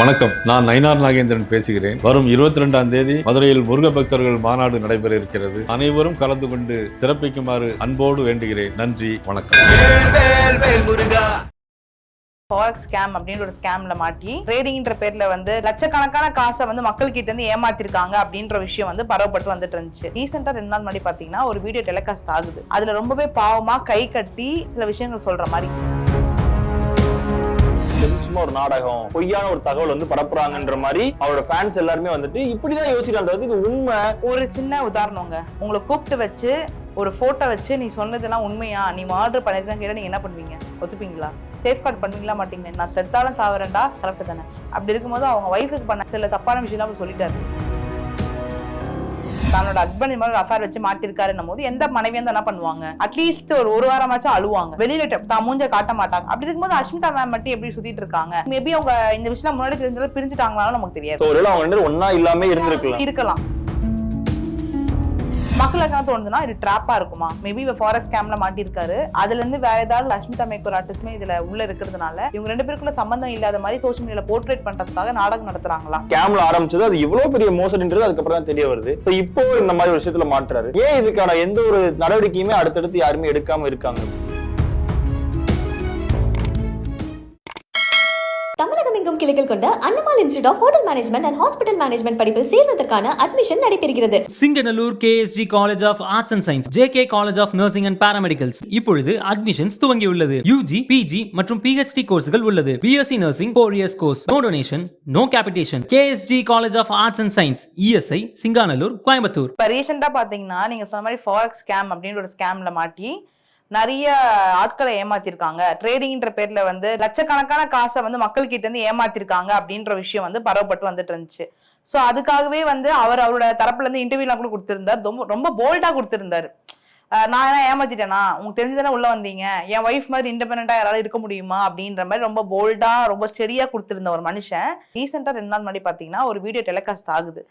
வணக்கம். நான் நயினார் நாகேந்திரன் பேசுகிறேன். வரும் இருபத்தி ரெண்டாம் தேதி மதுரையில் முருக பக்தர்கள் மாநாடு நடைபெற இருக்கிறது. அனைவரும் கலந்து கொண்டு சிறப்பிக்குமாறு அன்போடு வேண்டுகிறேன். நன்றி வணக்கம். வேல் ஃபாரெக்ஸ் ஸ்கேம் அப்படின்ற ஒரு ஸ்கேம்ல மாட்டி ட்ரேடிங்ன்ற பேர்ல வந்து லட்சக்கணக்கான காசை வந்து மக்கள் கிட்ட இருந்து ஏமாத்திருக்காங்க அப்படின்ற விஷயம் வந்து பரவப்பட்டு வந்துட்டு இருந்துச்சு. ரீசெண்டா ரெண்டு நாள் முன்னாடி பாத்தீங்கன்னா ஒரு வீடியோ டெலிகாஸ்ட் ஆகுது. அதுல ரொம்பவே பாவமா கை கட்டி சில விஷயங்கள் சொல்ற மாதிரி. சும்மா ஒரு நாடகம் பொய்யான ஒரு தகவல் வந்து பரப்புறாங்கன்ற மாதிரி அவரோட ஃபேன்ஸ் எல்லாருமே வந்துட்டு இப்படிதான் யோசிக்கிறாங்க இது உண்மை. ஒரு சின்ன உதாரணங்க. உங்களை கூப்பிட்டு வச்சு ஒரு போட்டோ வச்சு நீ சொன்னதெல்லாம் உண்மையா? நீ ஆர்டர் பண்ணிருக்கேன்னு கேட்டா நீ என்ன பண்ணுவீங்க? ஒத்துப்பீங்களா? சேஃப்கார்ட் பண்ணுவீங்களா மாட்டீங்க? நான் செத்தாலும் சாவரேன்டா கரெக்ட் தானே. அப்படி இருக்கும்போது அவங்க ஒய்ஃபுக்கு பண்ண சில தப்பான விஷயம் அவர் சொல்லிட்டாரு. தன்னோட ஹஸ்பண்ட் மாதிரி அஃபேர் வச்சு மாட்டிருக்காருன்னும் போது எந்த மனைவியும் வந்து என்ன பண்ணுவாங்க? அட்லீஸ்ட் ஒரு ஒரு வாரமாச்சும் அழுவாங்க. வெளியில தான் மூஞ்ச காட்ட மாட்டாங்க. அப்படி இருக்கும்போது அஷ்மிதா மேம் மட்டும் எப்படி சுத்திட்டு இருக்காங்க? மேபி அவங்க இந்த விஷயம் முன்னாடி தெரிஞ்சாலும் பிரிஞ்சுட்டாங்களாலும் நமக்கு தெரியாது. ஒருவேளை அவங்க ஒண்ணா இல்லாம இருந்திருக்கலாம். இருக்கலாம். மக்களுக்கு என்ன தோணுதுன்னா இது ட்ராப்பா இருக்குமா? மேபி இவ ஃபாரஸ்ட் கேம்ல மாட்டிருக்காரு அதுல இருந்து வேற ஏதாவது அஷ்மிதா மேக்கோர் ஆர்டிஸ்ட்மே இதுல உள்ள இருக்கிறதுனால இவங்க ரெண்டு பேருக்குள்ள சம்பந்தம் இல்லாத மாதிரி சோஷியல் மீடியால போர்ட்ரேட் பண்றதுக்காக நாடகம் நடத்துறாங்களா? கேம்ல ஆரம்பிச்சது அது இவ்வளவு பெரிய மோசடின்றது அதுக்கப்புறம் தான் தெரிய வருது. இப்போ இந்த மாதிரி ஒரு விஷயத்துல மாட்டுறாரு. ஏன் இதுக்கான எந்த ஒரு நடவடிக்கையுமே அடுத்தடுத்து யாருமே எடுக்காம இருக்காங்க? எங்கும் கிளைகள் கொண்ட Annamal institute of hotel management and hospital management படிப்பில் சேர்வதற்கான அட்மிஷன் நடைபெறுகிறது. Singanallur KSG college of arts and science JK college of nursing and paramedicals இப்பொழுது அட்மிஷன்ஸ் துவங்கியுள்ளது. யூஜி பிஜி மற்றும் பிஹெச்டி கோர்ஸ்கள் உள்ளது. BSc nursing four years course no donation no capitation KSG college of arts and science ESI Singanallur Coimbatore இப்ப ரீசெண்டா பாத்தீங்கன்னா நீங்க சொன்ன மாதிரி ஃபாரெக்ஸ் ஸ்கேம் அப்படின்ற ஒரு ஸ்கேம்ல மாட்டி நிறைய ஆட்களை ஏமாத்திருக்காங்க. ட்ரேடிங்ன்ற பேர்ல வந்து லட்சக்கணக்கான காசை வந்து மக்கள்கிட்ட இருந்து ஏமாத்திருக்காங்க அப்படின்ற விஷயம் வந்து பரவப்பட்டு வந்துட்டு இருந்துச்சு. ஸோ அதுக்காகவே வந்து அவர் அவரோட தரப்புல இருந்து இன்டர்வியூலாம் கூட கொடுத்திருந்தார். ரொம்ப ரொம்ப போல்டா கொடுத்திருந்தாரு. நான் என்ன ஏமாத்திட்டேனா? உங்களுக்கு தெரிஞ்சுதானே உள்ள வந்தீங்க? என் ஒய்ஃப் மாதிரி இண்டிபெண்டா யாரால இருக்க முடியுமா? அப்படின்ற மாதிரி ரொம்ப போல்டா ரொம்ப ஸ்டெடியா கொடுத்திருந்த ஒரு மனுஷன். ரீசெண்டா ரெண்டு நாள் முன்னாடி பாத்தீங்கன்னா ஒரு வீடியோ டெலிகாஸ்ட் ஆகுது.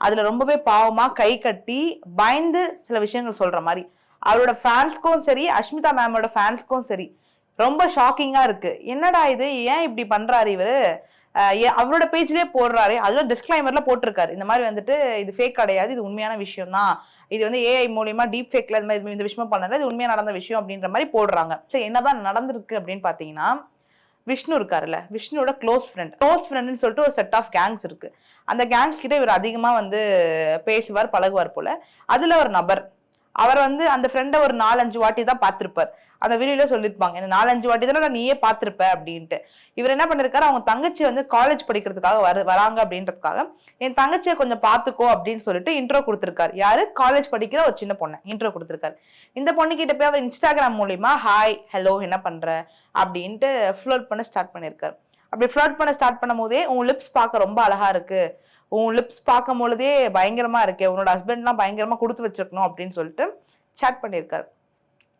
அதுல ரொம்பவே பாவமா கை கட்டி பயந்து சில விஷயங்கள் சொல்ற மாதிரி. அவரோட ஃபேன்ஸ்க்கும் சரி அஷ்மிதா மேமோட ஃபேன்ஸ்க்கும் சரி ரொம்ப ஷாக்கிங்காக இருக்குது என்னடா இது? ஏன் இப்படி பண்ணுறாரு இவரு? ஏன் அவரோட பேஜ்லேயே போடுறாரு. அதில் டிஸ்க்ளைமர்ல போட்டிருக்காரு. இந்த மாதிரி வந்துட்டு இது ஃபேக் கிடையாது. இது உண்மையான விஷயம் தான் இது வந்து ஏஐ மூலியமா டீப் ஃபேக்ல இந்த மாதிரி இந்த விஷயமா பண்ணல. இது உண்மையாக நடந்த விஷயம் அப்படின்ற மாதிரி போடுறாங்க. சரி என்னதான் நடந்திருக்கு அப்படின்னு பார்த்தீங்கன்னா விஷ்ணு இருக்காருல்ல. விஷ்ணுவோட க்ளோஸ் ஃப்ரெண்ட் க்ளோஸ் ஃப்ரெண்ட்னு சொல்லிட்டு ஒரு செட் ஆஃப் கேங்ஸ் இருக்கு. அந்த கேங்ஸ் கிட்ட இவர் அதிகமாக வந்து பேசுவார் பழகுவார் போல. அதுல ஒரு நபர். அவர் வந்து அந்த ஃப்ரெண்டை ஒரு நாலஞ்சு வாட்டி தான் பார்த்துருப்பார். அந்த வீடியோல சொல்லியிருப்பாங்க என்ன நாலஞ்சு வாட்டி தானே நீயே பார்த்துருப்ப? அப்படின்ட்டு. இவர் என்ன பண்ணிருக்காரு அவங்க தங்கச்சி வந்து காலேஜ் படிக்கிறதுக்காக வரு வராங்க அப்படின்றதுக்காக என் தங்கச்சியை கொஞ்சம் பார்த்துக்கோ அப்படின்னு சொல்லிட்டு இன்ட்ரோ கொடுத்துருக்காரு. யாரு? காலேஜ் படிக்கிற ஒரு சின்ன பொண்ணு இன்ட்ரோ கொடுத்துருக்காரு. இந்த பொண்ணு கிட்ட போய் அவர் இன்ஸ்டாகிராம் மூலியமா ஹாய் ஹலோ என்ன பண்ற? அப்படின்ட்டு ஃப்ளோட் பண்ண ஸ்டார்ட் பண்ணியிருக்காரு. அப்படி ஃப்ளோட் பண்ண ஸ்டார்ட் பண்ணும் போதே உன் லிப்ஸ் பார்க்க ரொம்ப அழகா இருக்கு. உன் லிப்ஸ் பார்க்கும் பொழுதே பயங்கரமா இருக்கு. உன்னோட ஹஸ்பண்ட்லாம் பயங்கரமா கொடுத்து வச்சிருக்கணும் அப்படின்னு சொல்லிட்டு சேட் பண்ணியிருக்காரு.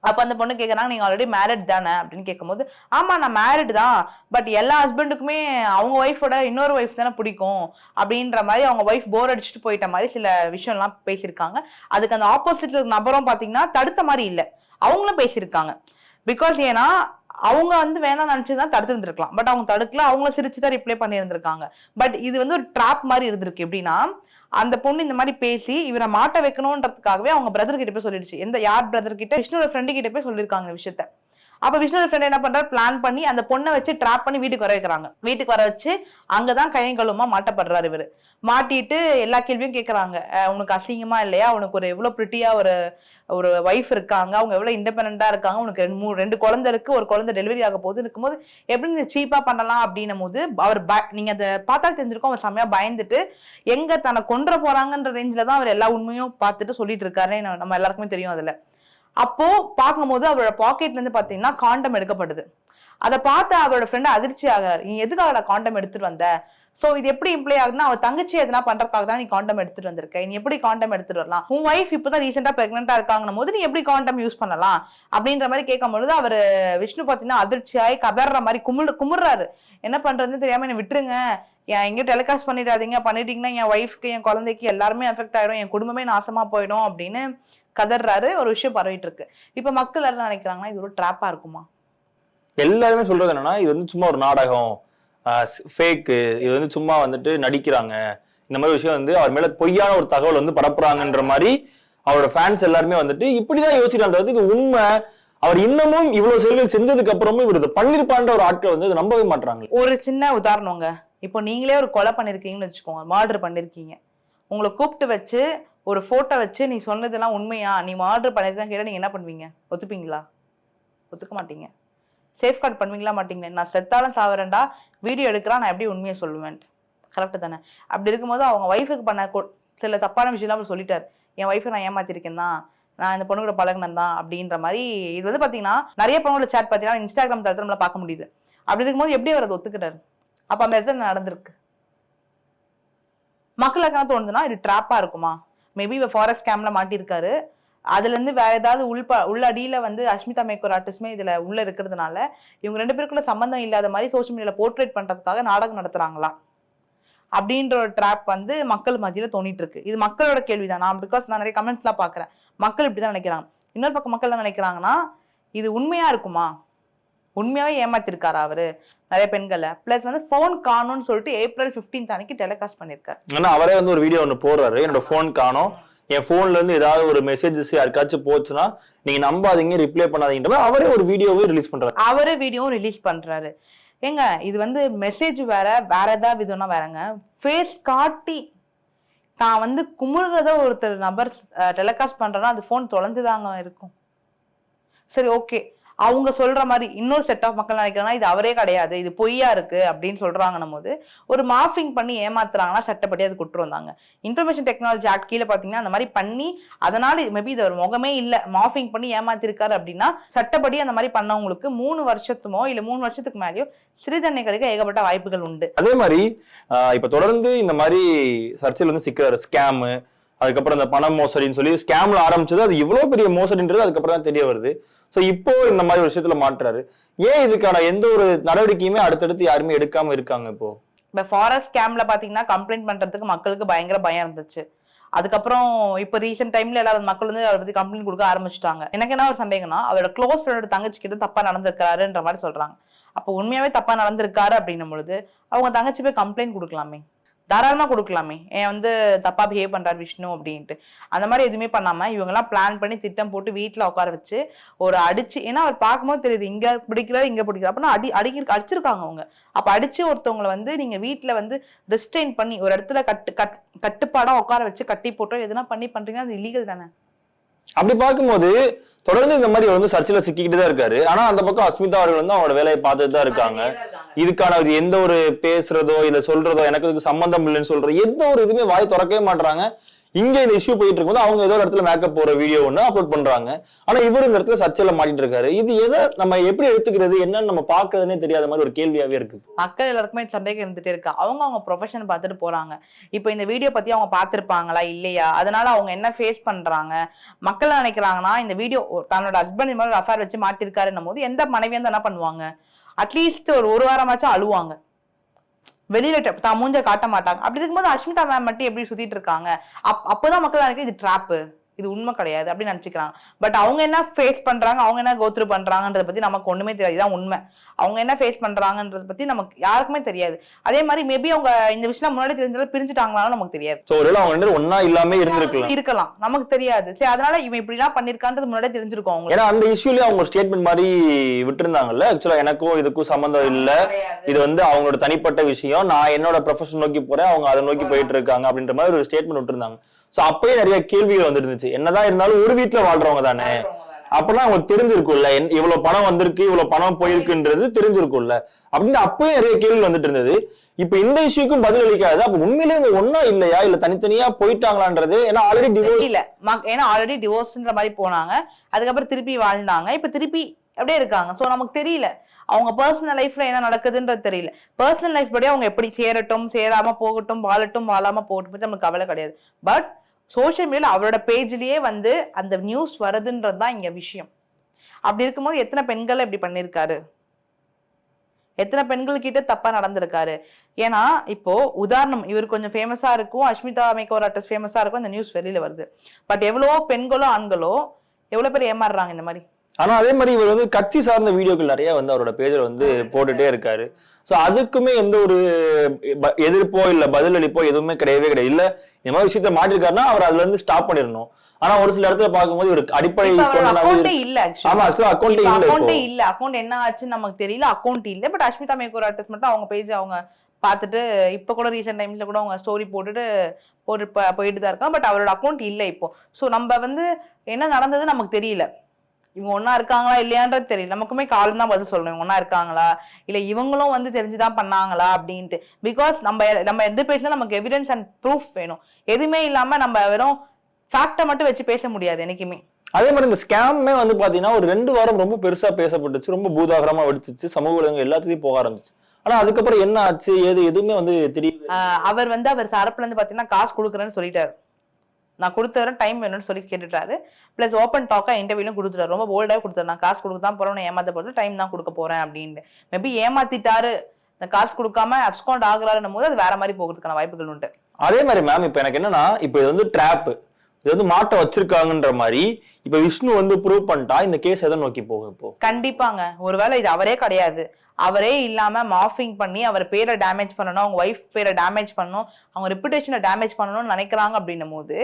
அப்ப அந்த பொண்ணு கேக்குறாங்க நீங்க ஆல்ரெடி மேரிட் தானே? அப்படின்னு கேட்கும்போது ஆமா நான் மேரிட் தான். பட் எல்லா ஹஸ்பண்டுக்குமே அவங்க ஒய்ஃபோட இன்னொரு ஒய்ஃப் தானே பிடிக்கும். அப்படின்ற மாதிரி அவங்க ஒய்ஃப் போர் அடிச்சுட்டு போயிட்ட மாதிரி சில விஷயம்லாம் பேசியிருக்காங்க. அதுக்கு அந்த ஆப்போசிட்ல இருக்க நபரும் பாத்தீங்கன்னா தடுத்த மாதிரி இல்லை. அவங்களும் பேசியிருக்காங்க. பிகாஸ் ஏன்னா அவங்க வந்து வேணாம் நினைச்சு தான் தடுத்து இருந்திருக்கலாம். பட் அவங்க தடுக்கல அவங்கள சிரிச்சு தான் ரிப்ளை பண்ணி இருந்திருக்காங்க. பட் இது வந்து ஒரு ட்ராப் மாதிரி இருந்திருக்கு. எப்படின்னா அந்த பொண்ணு இந்த மாதிரி பேசி இவரை மாட்ட வைக்கணுன்றதுக்காகவே அவங்க பிரதர் கிட்ட போய் சொல்லிடுச்சு. எந்த யார் பிரதர் கிட்ட? விஷ்ணுவோட ஃப்ரெண்டு கிட்ட போய் சொல்லியிருக்காங்க விஷயத்த. அப்ப விஷ்ணுவோட ஃப்ரெண்ட் என்ன பண்றாரு? பிளான் பண்ணி அந்த பொண்ணை வச்சு ட்ராப் பண்ணி வீட்டுக்கு வர வைக்கிறாங்க. வீட்டுக்கு வர வச்சு அங்கதான் கையங்களுமா மாட்டப்படுறாரு இவர். மாட்டிட்டு எல்லா கேள்வியும் கேட்கறாங்க உனக்கு அசிங்கமா இல்லையா? உனக்கு ஒரு எவ்வளவு பிரிட்டியா ஒரு ஒரு ஒய்ஃப் இருக்காங்க. அவங்க எவ்வளவு இண்டிபெண்டா இருக்காங்க. உனக்கு ரெண்டு மூணு ரெண்டு குழந்தை இருக்கு. ஒரு குழந்தை டெலிவரி ஆக போகுது இருக்கும்போது எப்படி நீங்க சீப்பா பண்ணலாம் அப்படின்னும் போது அவர் ப- நீங்க அதை பார்த்தா தெரிஞ்சிருக்கோம். அவர் செம்மையா பயந்துட்டு எங்க தன்னை கொன்ற போறாங்கன்ற ரேஞ்சில தான் அவர் எல்லா உண்மையும் பார்த்துட்டு சொல்லிட்டு இருக்காரு நம்ம எல்லாருக்குமே தெரியும் அதுல. அப்போ பார்க்கும்போது அவரோட பாக்கெட்ல இருந்து பாத்தீங்கன்னா காண்டம் எடுக்கப்படுது. அதை பார்த்து அவரோட ஃப்ரெண்ட் அதிர்ச்சி ஆகிறார். நீ எதுக்காக காண்டம் எடுத்துட்டு வந்த? சோ இது எப்படி இம்ப்ளை ஆகுதுன்னா அவர் தங்கச்சி எதனா பண்றதுக்காக தான் நீ காண்டம் எடுத்துட்டு வந்திருக்க. நீ எப்படி காண்டம் எடுத்துட்டு வரலாம்? உன் ஒய்ஃப் இப்பதான் ரீசெண்டா பிரெக்னெண்டா இருக்காங்கன்னும் போது நீ எப்படி காண்டம் யூஸ் பண்ணலாம்? அப்படின்ற மாதிரி கேட்கும் பொழுது அவர் விஷ்ணு பாத்தீங்கன்னா அதிர்ச்சியாய் கதற மாதிரி குமுறு குமுறாரு. என்ன பண்றதுன்னு தெரியாம என்ன விட்டுருங்க. என் எங்கேயும் டெலிகாஸ்ட் பண்ணிடாதீங்க. பண்ணிட்டீங்கன்னா என் ஒய்ஃப்க்கு என் குழந்தைக்கு எல்லாருமே அஃபெக்ட் ஆயிடும். என் குடும்பமே நாசமா போயிடும். அப்படின்னு கதறாரு ஒரு விஷயம் பரவிட்டு இருக்கு இப்ப மக்கள் எல்லாம் நினைக்கிறாங்கன்னா இது ஒரு ட்ராப்பா இருக்குமா? எல்லாருமே சொல்றது என்னன்னா இது வந்து சும்மா ஒரு நாடகம் ஃபேக்கு இது வந்து சும்மா வந்துட்டு நடிக்கிறாங்க. இந்த மாதிரி விஷயம் வந்து அவர் மேல பொய்யான ஒரு தகவல் வந்து பரப்புறாங்கன்ற மாதிரி அவரோட ஃபேன்ஸ் எல்லாருமே வந்துட்டு இப்படிதான் யோசிக்கிறாங்க இது உண்மை. அவர் இன்னமும் இவ்வளவு செயல்கள் செஞ்சதுக்கு அப்புறமும் இவர் இதை பண்ணிருப்பான்ற ஒரு ஆட்கள் வந்து நம்பவே மாட்டாங்க ஒரு சின்ன உதாரணங்க. இப்போ நீங்களே ஒரு கொலை பண்ணிருக்கீங்கன்னு வச்சுக்கோங்க மர்டர் பண்ணிருக்கீங்க. உங்களை கூப்பிட்டு வச்சு ஒரு ஃபோட்டோ வச்சு நீ சொன்னதெல்லாம் உண்மையா? நீ மர்டர் தான் கேட்டால் நீங்கள் என்ன பண்ணுவீங்க? ஒத்துப்பீங்களா? ஒத்துக்க மாட்டீங்க. சேஃப்கார்ட் பண்ணுவீங்களா மாட்டீங்களே? நான் செத்தாலும் சாவரேன்டா வீடியோ எடுக்கிறான் நான் எப்படி உண்மையை சொல்லுவேன்? கரெக்டு தானே? அப்படி இருக்கும்போது அவங்க ஒய்ஃபுக்கு பண்ண சில தப்பான விஷயம்லாம் அவர் சொல்லிட்டார். என் ஒய்ஃபை நான் ஏமாத்திருக்கேன் தான். நான் இந்த பொண்ணு கூட பழகினேன் தான். அப்படின்ற மாதிரி இது வந்து பார்த்தீங்கன்னா நிறைய பொண்ணோட சேட் பார்த்தீங்கன்னா இன்ஸ்டாகிராம் தளத்தில் பார்க்க முடியுது. அப்படி இருக்கும்போது எப்படி அவர் அதை ஒத்துக்கிட்டாரு? அப்போ அந்த இடத்துல நடந்திருக்கு? மக்களுக்கு தோணுதுன்னா இது ட்ராப்பாக இருக்குமா? மேபி இவ ஃபாரஸ்ட் கேம்ல மாட்டியிருக்காரு அதுலேருந்து வேற ஏதாவது உள்ப உள்ளடியில வந்து அஷ்மிதா மேக்கோர் ஆர்டிஸ்ட்மே இதில் உள்ளே இருக்கிறதுனால இவங்க ரெண்டு பேருக்குள்ள சம்பந்தம் இல்லாத மாதிரி சோஷியல் மீடியாவில் போர்ட்ரேட் பண்ணுறதுக்காக நாடகம் நடத்துகிறாங்களா அப்படின்ற ஒரு ட்ராப் வந்து மக்கள் மத்தியில் தோணிட்டு இருக்கு இது மக்களோட கேள்வி தான் நான் பிகாஸ் நான் நிறைய கமெண்ட்ஸ்லாம் பார்க்குறேன். மக்கள் இப்படி தான் நினைக்கிறாங்க. இன்னொரு பக்கம் மக்கள் என்ன நினைக்கிறாங்கன்னா இது உண்மையாக இருக்குமா? உண்மையாவே ஏமாத்திருக்காரா அவரு? நிறைய பெண்களை. பிளஸ் வந்து ஃபோன் காணும்னு சொல்லிட்டு ஏப்ரல் 15th அன்னைக்கு டெலிகாஸ்ட் பண்ணிருக்காரு ஆனா அவரே வந்து ஒரு வீடியோ ஒன்று போடுறாரு. என்னோட ஃபோன் காணோம். என் ஃபோன்ல இருந்து ஏதாவது ஒரு மெசேஜஸ் யாருக்காச்சும் போச்சுன்னா நீங்க நம்பாதீங்க ரிப்ளை பண்ணாதீங்கன்ற அவரே ஒரு வீடியோவே ரிலீஸ் பண்றாரு. அவரே வீடியோவும் ரிலீஸ் பண்றாரு. ஏங்க இது வந்து மெசேஜ் வேற வேற ஏதாவது விதம்னா வேறங்க. ஃபேஸ் காட்டி தான் வந்து குமுறத ஒருத்தர் நபர் டெலிகாஸ்ட் பண்றேன்னா அது ஃபோன் தொலைஞ்சுதாங்க இருக்கும். சரி ஓகே அவங்க சொல்ற மாதிரி இன்னொரு செட் ஆஃப் மக்கள் நினைக்கிறாங்கன்னா இது அவரே கிடையாது இது பொய்யா இருக்கு அப்படின்னு சொல்றாங்கன்னும் போது ஒரு மாஃபிங் பண்ணி ஏமாத்துறாங்கன்னா சட்டப்படி அது குற்றம் வந்தாங்க. இன்ஃபர்மேஷன் டெக்னாலஜி ஆக்ட் கீழே பாத்தீங்கன்னா அந்த மாதிரி பண்ணி அதனால மேபி இது ஒரு முகமே இல்ல. மாஃபிங் பண்ணி ஏமாத்திருக்காரு அப்படின்னா சட்டப்படி அந்த மாதிரி பண்ணவங்களுக்கு மூணு வருஷத்துமோ இல்ல மூணு வருஷத்துக்கு மேலேயோ சிறை தண்டனை கிடைக்க ஏகப்பட்ட வாய்ப்புகள் உண்டு. அதே மாதிரி இப்ப தொடர்ந்து இந்த மாதிரி சர்ச்சையில் வந்து சிக்கிறாரு ஸ்கேமு அதுக்கப்புறம் இந்த பணம் மோசடின்னு சொல்லி ஸ்கேம்ல ஆரம்பிச்சது. அது இவ்வளவு பெரிய மோசடின்றது அதுக்கப்புறம் தான் தெரிய வருது. ஸோ இப்போ இந்த மாதிரி ஒரு விஷயத்துல மாட்டுறாரு. ஏன் இதுக்கான எந்த ஒரு நடவடிக்கையுமே அடுத்தடுத்து யாருமே எடுக்காம இருக்காங்க இப்போ? இப்போ ஃபாரஸ்ட் ஸ்கேம்ல பாத்தீங்கன்னா கம்ப்ளைண்ட் பண்றதுக்கு மக்களுக்கு பயங்கர பயம் இருந்துச்சு. அதுக்கப்புறம் இப்போ ரீசெண்ட் டைம்ல எல்லாரும் மக்கள் வந்து அவரை பத்தி கம்ப்ளைண்ட் கொடுக்க ஆரம்பிச்சிட்டாங்க. எனக்கு என்ன ஒரு சந்தேகம்னா அவரோட க்ளோஸ் ஃப்ரெண்டோட தங்கச்சி கிட்ட தப்பா நடந்திருக்காருன்ற மாதிரி சொல்றாங்க. அப்போ உண்மையாவே தப்பா நடந்திருக்காரு அப்படின்னும் பொழுது அவங்க தங்கச்சி போய் கம்ப்ளைண்ட் கொடுக்கலாமே. தாராளமா கொடுக்கலாமே. ஏன் வந்து தப்பா பிஹேவ் பண்றாரு விஷ்ணு அப்படின்ட்டு. அந்த மாதிரி எதுவுமே பண்ணாம இவங்க எல்லாம் பிளான் பண்ணி திட்டம் போட்டு வீட்டில் உட்கார வச்சு ஒரு அடிச்சு ஏன்னா அவர் பார்க்கும்போது தெரியுது இங்க பிடிக்கிறாரு இங்க பிடிக்கிறார் அப்படின்னா அடி அடிக்க அடிச்சிருக்காங்க அவங்க. அப்ப அடிச்சு ஒருத்தவங்களை வந்து நீங்க வீட்டில் வந்து ரெஸ்ட்ரெயின் பண்ணி ஒரு இடத்துல கட்டு கட் கட்டுப்பாடா உட்கார வச்சு கட்டி போட்டோ எதுனா பண்ணி பண்றீங்கன்னா அது இல்லீகல் தானே? அப்படி பார்க்கும்போது தொடர்ந்து இந்த மாதிரி வந்து சர்ச்சையில சிக்கிக்கிட்டு தான் இருக்காரு. ஆனா அந்த பக்கம் அஸ்மிதா அவர்கள் வந்து அவங்களோட வேலையை பார்த்துட்டு தான் இருக்காங்க. இதுக்கான இது எந்த ஒரு பேசுறதோ இல்ல சொல்றதோ எனக்கு இதுக்கு சம்பந்தம் இல்லைன்னு சொல்றதோ எந்த ஒரு இதுவுமே வாய் திறக்கவே மாட்றாங்க. இங்க இந்த இஷ்யூ போயிட்டு இருக்கும்போது அவங்க ஏதோ ஒரு இடத்துல மேக்கப் போற வீடியோ ஒன்று அப்லோட் பண்றாங்க. ஆனா இவர் இந்த இடத்துல சர்ச்சையில மாட்டிட்டு இருக்காரு இது எதை நம்ம எப்படி எடுத்துக்கிறது? என்னன்னு நம்ம பாக்குறதுனே தெரியாத மாதிரி ஒரு கேள்வியாவே இருக்கு. மக்கள் எல்லாருக்குமே சந்தேகம் இருந்துட்டே இருக்கு. அவங்க அவங்க ப்ரொஃபஷன் பார்த்துட்டு போறாங்க. இப்போ இந்த வீடியோ பத்தி அவங்க பார்த்துருப்பாங்களா? இல்லையா? அதனால அவங்க என்ன ஃபேஸ் பண்றாங்க? மக்கள் நினைக்கிறாங்கன்னா இந்த வீடியோ தன்னோட ஹஸ்பண்ட் இந்த மாதிரி அஃபேர் வச்சு மாட்டிருக்காருன்னும் போது எந்த மனைவியும் இருந்தா என்ன பண்ணுவாங்க? அட்லீஸ்ட் ஒரு ஒரு வாரமாச்சும் அழுவாங்க. வெளியில தான் மூஞ்ச காட்ட மாட்டாங்க. அப்படி இருக்கும்போது அஷ்மிதா மேம் மட்டும் எப்படி சுத்திட்டு இருக்காங்க? அப் அப்போதான் மக்கள் நினைக்க இது ட்ராப்பு இது உண்மை கிடையாது அப்படின்னு நினைச்சுக்கிறாங்க பட் அவங்க என்ன ஃபேஸ் பண்றாங்க அவங்க என்ன கோத்ரூ பண்றாங்கன்றத பத்தி நமக்கு ஒண்ணுமே தெரியாது. இதான் உண்மை. அவங்க என்ன ஃபேஸ் பண்றாங்கன்றத பத்தி நமக்கு யாருக்குமே தெரியாது. அதே மாதிரி மேபி அவங்க இந்த விஷயம் முன்னாடி தெரிஞ்சாலும் பிரிஞ்சுட்டாங்களாலும் நமக்கு தெரியாது. சோ ஒருவேளை அவங்க ரெண்டு பேரும் ஒண்ணா இல்லாம இருந்திருக்கலாம். இருக்கலாம். நமக்கு தெரியாது. சரி அதனால இவன் இப்படி எல்லாம் பண்ணிருக்கான்றது முன்னாடியே தெரிஞ்சிருக்கும் அவங்களுக்கு. ஏன்னா அந்த இஷ்யூலயே அவங்க ஸ்டேட்மெண்ட் மாதிரி விட்டுருந்தாங்கல்ல. ஆக்சுவலா எனக்கும் இதுக்கும் சம்மந்தம் இல்ல. இது வந்து அவங்களோட தனிப்பட்ட விஷயம். நான் என்னோட ப்ரொஃபஷன் நோக்கி போறேன். அவங்க அதை நோக்கி போயிட்டு இருக்காங்க அப்படின்ற மாதிரி ஒரு ஸ்டேட்மெண்ட் விட்டுருந்தாங்க. சோ அப்பயே நிறைய கேள்விகள் வந்துட்டு இருந்துச்சு என்னதான் இருந்தாலும் ஒரு வீட்டுல வாழ்றவங்க தானே? அப்பதான் அவங்களுக்கு தெரிஞ்சிருக்கும்ல என்- இவ்வளவு பணம் வந்திருக்கு இவ்வளவு பணம் போயிருக்குன்றது தெரிஞ்சிருக்கும்ல. அப்படின்னு அப்பயும் நிறைய கேள்வி வந்துட்டு இருந்தது. இப்ப இந்த இஷ்யூக்கும் பதில் அளிக்காது அப்ப உண்மையிலே இவங்க ஒன்னா இல்லையா? இல்ல தனித்தனியா போயிட்டாங்களான்றது? ஏன்னா ஆல்ரெடி டிவோர்ஸ் இல்ல ஏன்னா ஆல்ரெடி டிவோர்ஸ்ன்ற மாதிரி போனாங்க. அதுக்கப்புறம் திருப்பி வாழ்ந்தாங்க. இப்ப திருப்பி அப்படியே இருக்காங்க. சோ நமக்கு தெரியல. அவங்க பர்சனல் லைஃப்ல என்ன நடக்குதுன்றது தெரியல. பர்சனல் லைஃப் படி அவங்க எப்படி சேரட்டும் சேராம போகட்டும் வாழட்டும் வாழாம போகட்டும் நமக்கு கவலை கிடையாது. பட் சோஷியல் மீடியாவில் அவரோட பேஜ்லயே வந்து அந்த நியூஸ் வருதுன்றது தான் இங்கே விஷயம். அப்படி இருக்கும்போது எத்தனை பெண்கள் இப்படி பண்ணியிருக்காரு எத்தனை பெண்கள் கிட்ட தப்பா நடந்திருக்காரு? ஏன்னா இப்போ உதாரணம் இவர் கொஞ்சம் ஃபேமஸா இருக்கும் அஷ்மிதா மேக்கோர் ஆர்டிஸ்ட் ஃபேமஸா இருக்கும் அந்த நியூஸ் வெளியில வருது. பட் எவ்வளோ பெண்களோ ஆண்களோ எவ்வளோ பேர் ஏமாறுறாங்க இந்த மாதிரி? ஆனா அதே மாதிரி இவர் வந்து கட்சி சார்ந்த வீடியோக்கள் நிறைய வந்து அவரோட பேஜ்ல வந்து போட்டுட்டே இருக்காரு. சோ அதுக்குமே எந்த ஒரு எதிர்ப்போ இல்ல பதிலளிப்போ எதுவுமே கிடையவே கிடையாது. இல்ல இந்த மாதிரி விஷயத்த மாட்டிருக்காருன்னா அவர் அதுல இருந்து ஸ்டாப் பண்ணிடணும். ஆனா ஒரு சில இடத்துல பார்க்கும்போது இவருக்கு அடிப்படை. இல்ல. ஆமா ஆக்சுவலா அக்கௌண்ட் இல்ல அக்கௌண்டே இல்ல. அக்கௌண்ட் என்ன ஆச்சுன்னு நமக்கு தெரியல. அக்கௌண்ட் இல்ல. பட் அஷ்மிதா மேக்கூர் ஆர்டிஸ்ட் மட்டும் அவங்க பேஜ் அவங்க பார்த்துட்டு இப்ப கூட ரீசெண்ட் டைம்ஸ்ல கூட அவங்க ஸ்டோரி போட்டுட்டு போட்டு போயிட்டு தான் இருக்கான் பட் அவரோட அக்கௌண்ட் இல்ல இப்போ. ஸோ நம்ம வந்து என்ன நடந்தது நமக்கு தெரியல. இவங்க ஒண்ணா இருக்காங்களா இல்லையான்றது தெரியல. நமக்குமே காலம் தான் பதில் சொல்லணும். இவங்க ஒண்ணா இருக்காங்களா? இல்ல இவங்களும் வந்து தெரிஞ்சுதான் பண்ணாங்களா அப்படின்ட்டு. பிகாஸ் நம்ம நம்ம எந்த பேசினா நமக்கு எவிடன்ஸ் அண்ட் ப்ரூஃப் வேணும். எதுவுமே இல்லாம நம்ம வெறும் ஃபேக்டை மட்டும் வச்சு பேச முடியாது என்னைக்குமே. அதே மாதிரி இந்த ஸ்கேமே வந்து பாத்தீங்கன்னா ஒரு ரெண்டு வாரம் ரொம்ப பெருசா பேசப்பட்டுச்சு. ரொம்ப பூதாகரமா வெடிச்சிச்சு. சமூக ஊடகங்கள் எல்லாத்துலயும் போக ஆரம்பிச்சு. ஆனா அதுக்கப்புறம் என்ன ஆச்சு? ஏது? எதுவுமே வந்து தெரியல ஆஹ் அவர் வந்து அவர் தரப்புல இருந்து பாத்தீங்கன்னா காசு கொடுக்குறேன்னு சொல்லிட்டாரு. நான் கொடுத்துறேன் டைம் வேணும்னு சொல்லி கேட்டுட்டாரு. ப்ளஸ் ஓப்பன் டாக்காக இன்டர்வியூலும் கொடுத்துட்டாரு. ரொம்ப போல்டாக கொடுத்தாரு நான் காசு கொடுக்க தான் போகிறேன் ஏமாத்த போகிறது டைம் தான் கொடுக்க போகிறேன் அப்படின்ட்டு. மேபி ஏமாத்திட்டாரு. இந்த காசு கொடுக்காம அப்ஸ்கவுண்ட் ஆகுறாருன்னும் போது அது வேற மாதிரி போகிறதுக்கான வாய்ப்புகள் உண்டு. அதே மாதிரி மேம் இப்போ எனக்கு என்னன்னா இப்போ இது வந்து ட்ராப்பு இது வந்து மாட்டை வச்சிருக்காங்கன்ற மாதிரி இப்ப விஷ்ணு வந்து ப்ரூவ் பண்ணிட்டா இந்த கேஸ் எதை நோக்கி போகும் இப்போ? கண்டிப்பாங்க. ஒருவேளை இது அவரே கிடையாது. அவரே இல்லாம மாஃபிங் பண்ணி அவர் பேரை டேமேஜ் பண்ணணும் அவங்க ஒய்ஃப் பேரை டேமேஜ் பண்ணணும் அவங்க ரெப்புடேஷனை டேமேஜ் பண்ணணும்னு நினைக்கிறாங்க அப்படின்னும் போது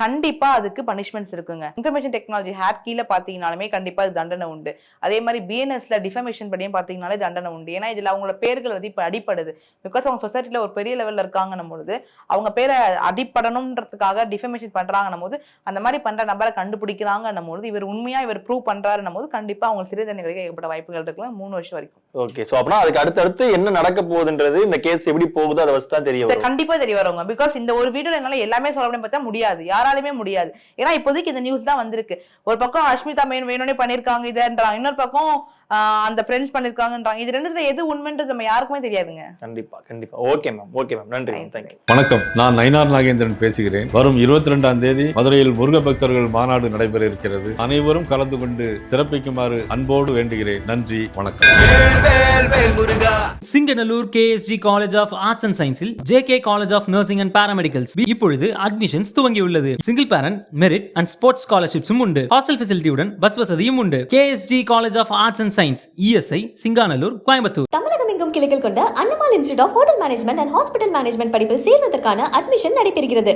கண்டிப்பா அதுக்கு பனிஷ்மெண்ட்ஸ் இருக்குங்க. இன்ஃபர்மேஷன் டெக்னாலஜி ஹேட் கீழே பார்த்தீங்கனாலுமே கண்டிப்பா இது தண்டனை உண்டு. அதே மாதிரி பிஎன்எஸ்ல டிஃபமேஷன் படியும் பார்த்தீங்கனாலே தண்டனை உண்டு. ஏன்னா இதுல அவங்களோட பேர்கள் வந்து இப்போ அடிப்படுது. பிகாஸ் அவங்க சொசைட்டில ஒரு பெரிய லெவல்ல இருக்காங்கன்னும் பொழுது அவங்க பேரை அடிப்படணுன்றதுக்காக டிஃபமேஷன் பண்றாங்கன்னும் போது அந்த மாதிரி பண்ற நபரை கண்டுபிடிக்கிறாங்கன்னும் போது இவர் உண்மையா இவர் ப்ரூவ் பண்றாருன்னும் போது கண்டிப்பா அவங்க சிறை தண்டனை கிடைக்க ஏகப்பட்ட வாய்ப்புகள் இருக்கலாம் மூணு வருஷம் வரைக்கும். ஓகே சோ அப்படின்னா அதுக்கு அடுத்தடுத்து என்ன நடக்க போகுதுன்றது இந்த கேஸ் எப்படி போகுதோ அதை வச்சு தான் தெரிய இது வரும். கண்டிப்பா தெரிய வருவாங்க பிகாஸ் இந்த ஒரு வீடியோல என்னால எல்லாமே சொல்ல பார்த்தா முடியாது. யாராலுமே முடியாது. ஏன்னா இப்போதைக்கு இந்த நியூஸ் தான் வந்திருக்கு. ஒரு பக்கம் அஷ்மிதா மேன் வேணும்னே பண்ணிருக்காங்க இதுன்றாங்க இன்னொரு பக்கம் அந்த ஃப்ரெண்ட்ஸ் பண்ணிருக்காங்கன்றாங்க. இது ரெண்டுத்துல எது உண்மைன்றது நம்ம யாருக்குமே தெரியாதுங்க. கண்டிப்பா கண்டிப்பா. ஓகே மேம் ஓகே மேம் நன்றி மேம் தேங்க்யூ வணக்கம். நான் நயினார் நாகேந்திரன் பேசுகிறேன். வரும் இருபத்தி ரெண்டாம் தேதி மதுரையில் முருக பக்தர்கள் மாநாடு நடைபெற இருக்கிறது. அனைவரும் கலந்து கொண்டு சிறப்பிக்குமாறு அன்போடு வேண்டுகிறேன். நன்றி வணக்கம். Singanallur KSG college of arts and சயின்ஸில் JK college of nursing and paramedicals இப்பொழுது அட்மிஷன்ஸ் துவங்கியுள்ளது. Single parent merit and sports ஸ்காலர்ஷிப்ஸும் உண்டு. ஹாஸ்டல் ஃபெசிலிட்டியுடன் பஸ் வசதியும் உண்டு. KSG college of arts and science ESI Singanallur Coimbatore. Tamilagam எங்கும் கிளைகள் கொண்ட Annamal institute of hotel management and hospital management படிப்பில் சேர்வதற்கான அட்மிஷன் நடைபெறுகிறது.